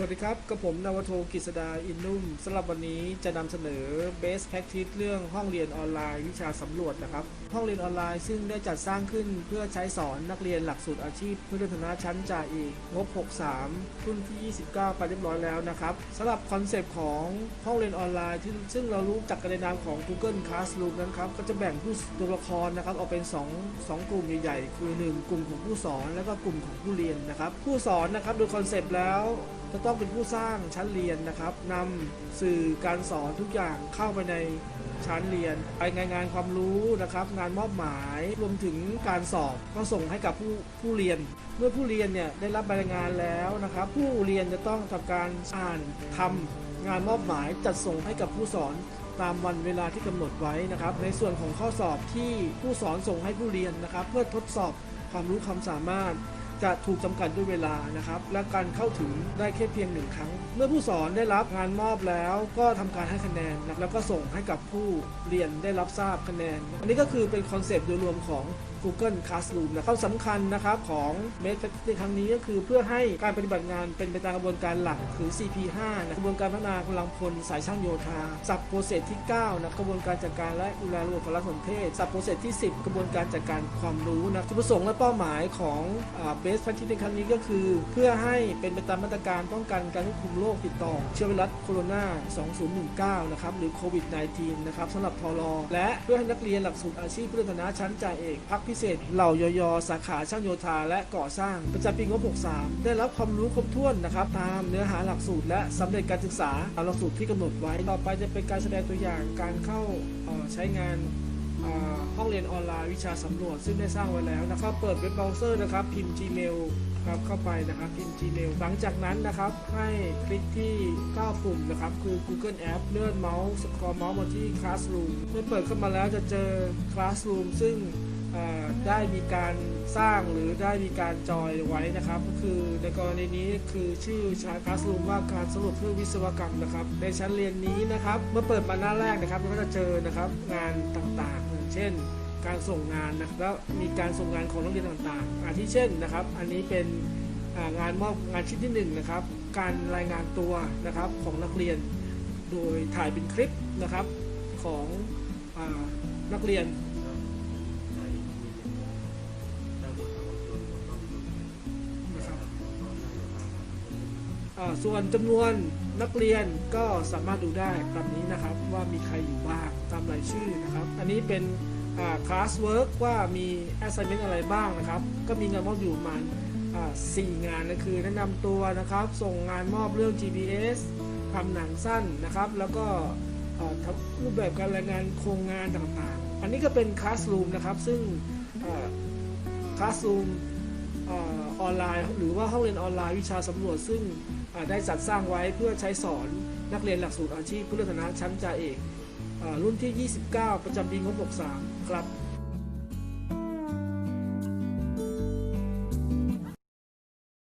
สวัสดีครับกับผมนาวโทกฤษดาอินนุ่มสำหรับวันนี้จะนำเสนอ Best Practice เรื่องห้องเรียนออนไลน์วิชาสำรวจนะครับ ห้องเรียนออนไลน์ซึ่งได้จัดสร้างขึ้นเพื่อใช้สอนนักเรียนหลักสูตรอาชีพเพื่อเลื่อนฐานะชั้นจ่าเอกงบ 63 รุ่นที่ 29 ไปเรียบร้อยแล้วนะครับสำหรับคอนเซปต์ของห้องเรียนออนไลน์ที่ซึ่งเรารู้จักกันในนามของ Google Classroom นั้นครับก็จะแบ่งผู้ตัวละครนะครับออกเป็น 2 2 กลุ่มใหญ่ๆคือ 1 กลุ่มของผู้สอน แล้วก็กลุ่มของผู้เรียนนะครับผู้สอนนะครับโดยคอนเซปต์แล้ว จะต้องเป็นผู้สร้างชั้นเรียนนะครับนำสื่อการสอนทุกอย่างเข้าไปในชั้นเรียนไปงานงานความรู้นะครับ งานมอบหมายรวมถึงการสอบก็ส่งให้กับผู้ผู้เรียน เมื่อผู้เรียนเนี่ยได้รับใบรายงานแล้วนะครับ ผู้เรียนจะต้องทำการอ่านทำงานมอบหมายจัดส่งให้กับผู้สอนตามวันเวลาที่กำหนดไว้นะครับ ในส่วนของข้อสอบที่ผู้สอนส่งให้ผู้เรียนนะครับ เพื่อทดสอบความรู้ความสามารถ จะถูกจำกัดด้วยเวลานะครับ และการเข้าถึงได้แค่เพียงหนึ่งครั้ง เมื่อผู้สอนได้รับงานมอบแล้วก็ทำการให้คะแนนนะแล้วก็ส่งให้กับผู้เรียนได้รับทราบคะแนน อันนี้ก็คือเป็นคอนเซปต์โดยรวมของ Google Classroom นะความสำคัญนะครับของ m e d ในครั้งนี้ก็คือเพื่อให้การปฏิบัติงานเป็นไปตามกระบวนการหลักคือ CP5 นะกระบวนการพัฒนากำลังพลสายช่างโยธาสับโปรเซสที่ 9 นะกระบวนการจัดการและดูแลระบบพลังสนเทศสับโปรเซสที่ 10 กระบวนการจัดการความรู้นะจุดประสงค์และเป้าหมายของเบสพันธิในครั้งนี้ก็คือ เพื่อให้เป็นไปตามมาตรการป้องกันการควบคุมโรคติดต่อ เชื้อไวรัสโคโรนา 2019 นะครับ หรือโควิด -19 นะครับสำหรับทอรอและเพื่อให้นักเรียนหลักสูตรอาชีพพื่อฐานะชั้นจ่าเอกพักพิเศษ เหล่ายยสาขาช่างโยธาและก่อสร้างประจำปีงบ 63 ได้รับความรู้ครบถ้วนนะครับตามเนื้อหาหลักสูตร และสำเร็จการศึกษาตามหลักสูตรที่กำหนดไว้ต่อไปจะเป็นการแสดงตัวอย่างการเข้าใช้งาน ห้องเรียนออนไลน์วิชาสำรวจ ซึ่งได้สร้างไว้แล้วนะครับ เปิดเว็บเบราว์เซอร์นะครับ พิมพ์ Gmail ครับเข้าไปนะครับพิมพ์ Gmail หลังจากนั้นนะครับ ให้คลิกที่9ปุ่มนะครับ คือ Google App เลื่อนเมาส์สกอร์เมาส์มาที่ Classroom เมื่อเปิดเข้ามาแล้วจะเจอ Classroom ซึ่ง ได้มีการสร้างหรือได้มีการจอยไว้นะครับ ก็คือในกรณีนี้คือชื่อชาคลาสรูมว่าการสรุปเรื่องวิศวกรรมนะครับ ในชั้นเรียนนี้นะครับ เมื่อเปิดมาหน้าแรกนะครับเราก็จะเจอนะครับงานต่างๆ เช่น การส่งงานนะแล้วมีการส่งงานของนักเรียนต่างๆอาทิเช่นนะครับ อันนี้เป็นงานมอบงานชิ้นที่หนึ่งนะครับ การรายงานตัวนะครับของนักเรียน โดยถ่ายเป็นคลิปนะครับของอนักเรียน ส่วนจำนวนนักเรียนก็สามารถดูได้ตามนี้นะครับว่ามีใครอยู่บ้างตามรายชื่อนะครับ อันนี้เป็นคลาสเวิร์กว่ามี assignment อะไรบ้างนะครับ ก็มีงานมอบอยู่ประมาณสี่งานนะคือแนะนำตัวนะครับ ส่งงานมอบเรื่อง GPS ทำหนังสั้นนะครับ แล้วก็ทำรูปแบบการรายงานโครงงานต่างๆ อันนี้ก็เป็นคลาส o ูมนะครับ ซึ่งคลาส o ูม ออนไลน์ หรือว่าห้องเรียนออนไลน์วิชาสำรวจ ซึ่งได้จัดสร้างไว้เพื่อใช้สอนนักเรียนหลักสูตรอาชีพเพื่อเลือนานะชั้นจ่าเอกรุ่นที่ 29 ประจำปีงบ 63 ครับ